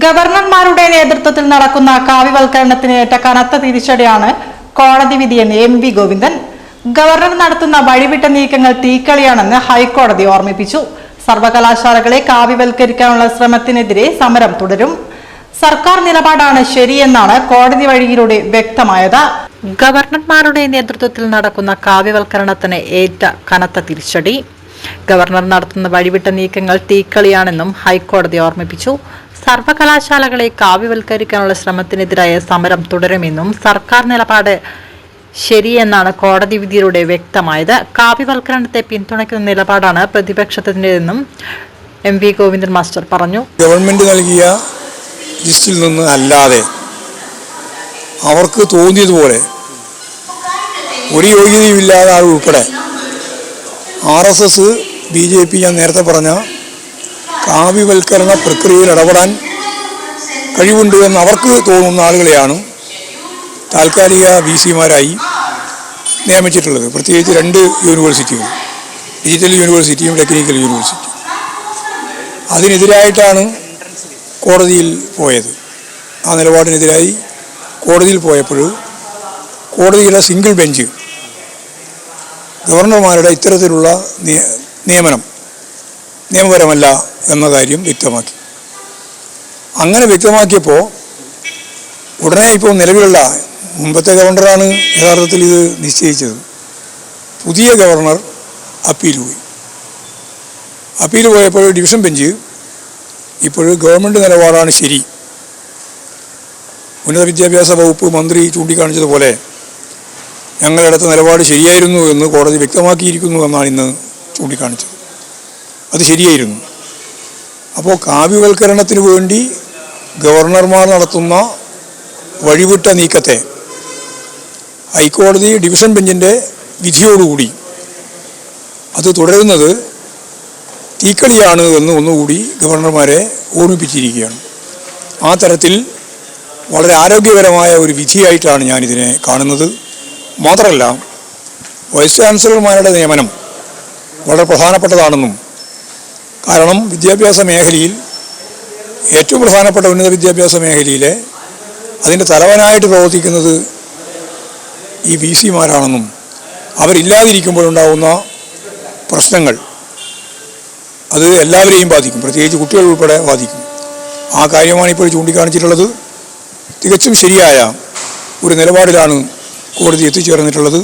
ഗവർണർമാരുടെ നേതൃത്വത്തിൽ നടക്കുന്ന കാവ്യവൽക്കരണത്തിന് ഏറ്റ കനത്ത തിരിച്ചടിയാണ് കോടതി വിധിയെന്ന് എം വി ഗോവിന്ദൻ. ഗവർണർ നടത്തുന്ന വഴിവിട്ട നീക്കങ്ങൾ തീക്കളിയാണെന്ന് ഹൈക്കോടതി ഓർമ്മിപ്പിച്ചു. സർവകലാശാലകളെ കാവ്യവൽക്കരിക്കാനുള്ള ശ്രമത്തിനെതിരെ സമരം തുടരും. സർക്കാർ നിലപാടാണ് ശരിയെന്നാണ് കോടതി വഴിയിലൂടെ വ്യക്തമായത്. ഗവർണർമാരുടെ നേതൃത്വത്തിൽ നടക്കുന്ന കാവ്യവൽക്കരണത്തിന് ഏറ്റ കനത്ത തിരിച്ചടി. ഗവർണർ നടത്തുന്ന വഴിവിട്ട നീക്കങ്ങൾ തീക്കളിയാണെന്നും ഹൈക്കോടതി ഓർമ്മിപ്പിച്ചു. സർവകലാശാലകളെ കാവ്യവൽക്കരിക്കാനുള്ള ശ്രമത്തിനെതിരായ സമരം തുടരുമെന്നും സർക്കാർ നിലപാട് ശരിയെന്നാണ് കോടതി വിധിയിലൂടെ വ്യക്തമായത്. കാവ്യവൽക്കരണത്തെ പിന്തുണയ്ക്കുന്ന നിലപാടാണ് പ്രതിപക്ഷത്തിന്റെതെന്നും എം വി ഗോവിന്ദൻ മാസ്റ്റർ പറഞ്ഞു. ഗവൺമെന്റ് നൽകിയ ലിസ്റ്റിൽ നിന്ന് അല്ലാതെ അവർക്ക് തോന്നിയതുപോലെ ഒരു യോഗ്യതയുമില്ലാതെ ആൾ ഉൾപ്പെടെ R S S B J P ഞാൻ നേരത്തെ പറഞ്ഞ കാവ്യവൽക്കരണ പ്രക്രിയയിൽ ഇടപെടാൻ കഴിവുണ്ട് എന്ന് അവർക്ക് തോന്നുന്ന ആളുകളെയാണ് താൽക്കാലിക വി സിമാരായി നിയമിച്ചിട്ടുള്ളത്. പ്രത്യേകിച്ച് രണ്ട് യൂണിവേഴ്സിറ്റികൾ ഡിജിറ്റൽ യൂണിവേഴ്സിറ്റിയും ടെക്നിക്കൽ യൂണിവേഴ്സിറ്റിയും. അതിനെതിരായിട്ടാണ് കോടതിയിൽ പോയത്. ആ നിലപാടിനെതിരായി കോടതിയിൽ പോയപ്പോൾ കോടതിയുടെ സിംഗിൾ ബെഞ്ച് ഗവർണർമാരുടെ ഇത്തരത്തിലുള്ള നിയമനം നിയമപരമല്ല എന്ന കാര്യം വ്യക്തമാക്കി. അങ്ങനെ വ്യക്തമാക്കിയപ്പോൾ ഉടനെ ഇപ്പോൾ നിലവിലുള്ള മുമ്പത്തെ ഗവർണറാണ് യഥാർത്ഥത്തിൽ ഇത് നിശ്ചയിച്ചത്. പുതിയ ഗവർണർ അപ്പീൽ പോയി. അപ്പീൽ പോയപ്പോൾ ഡിവിഷൻ ബെഞ്ച് ഇപ്പോൾ ഗവൺമെന്റ് നിലപാടാണ് ശരി. ഉന്നത വിദ്യാഭ്യാസ വകുപ്പ് മന്ത്രി ചൂണ്ടിക്കാണിച്ചതുപോലെ ഞങ്ങളെടുത്ത നിലപാട് ശരിയായിരുന്നു എന്ന് കോടതി വ്യക്തമാക്കിയിരിക്കുന്നു എന്നാണ് ഇന്ന് ചൂണ്ടിക്കാണിച്ചത്. അത് ശരിയായിരുന്നു. അപ്പോൾ കാവ്യവൽക്കരണത്തിന് വേണ്ടി ഗവർണർമാർ നടത്തുന്ന വഴിവിട്ട നീക്കത്തെ ഹൈക്കോടതി ഡിവിഷൻ ബെഞ്ചിന്റെ വിധിയോടുകൂടി അത് തുടരുന്നത് തീക്കളിയാണ് എന്ന് ഒന്നുകൂടി ഗവർണർമാരെ ഓർമ്മിപ്പിച്ചിരിക്കുകയാണ്. ആ തരത്തിൽ വളരെ ആരോഗ്യകരമായ ഒരു വിധിയായിട്ടാണ് ഞാനിതിനെ കാണുന്നത്. മാത്രമല്ല വൈസ് ചാൻസലർമാരുടെ നിയമനം വളരെ പ്രധാനപ്പെട്ടതാണെന്നും കാരണം വിദ്യാഭ്യാസ മേഖലയിൽ ഏറ്റവും പ്രധാനപ്പെട്ട ഉന്നത വിദ്യാഭ്യാസ മേഖലയിലെ അതിന്റെ തലവനായിട്ട് പ്രവർത്തിക്കുന്നത് ഈ വി സിമാരാണെന്നും അവരില്ലാതിരിക്കുമ്പോഴുണ്ടാകുന്ന പ്രശ്നങ്ങൾ അത് എല്ലാവരെയും ബാധിക്കും. പ്രത്യേകിച്ച് കുട്ടികൾ ഉൾപ്പെടെ ബാധിക്കും. ആ കാര്യമാണ് ഇപ്പോൾ ചൂണ്ടിക്കാണിച്ചിട്ടുള്ളത്. തികച്ചും ശരിയായ ഒരു നിലപാടിലാണ് കോടതി എത്തിച്ചേർന്നിട്ടുള്ളത്.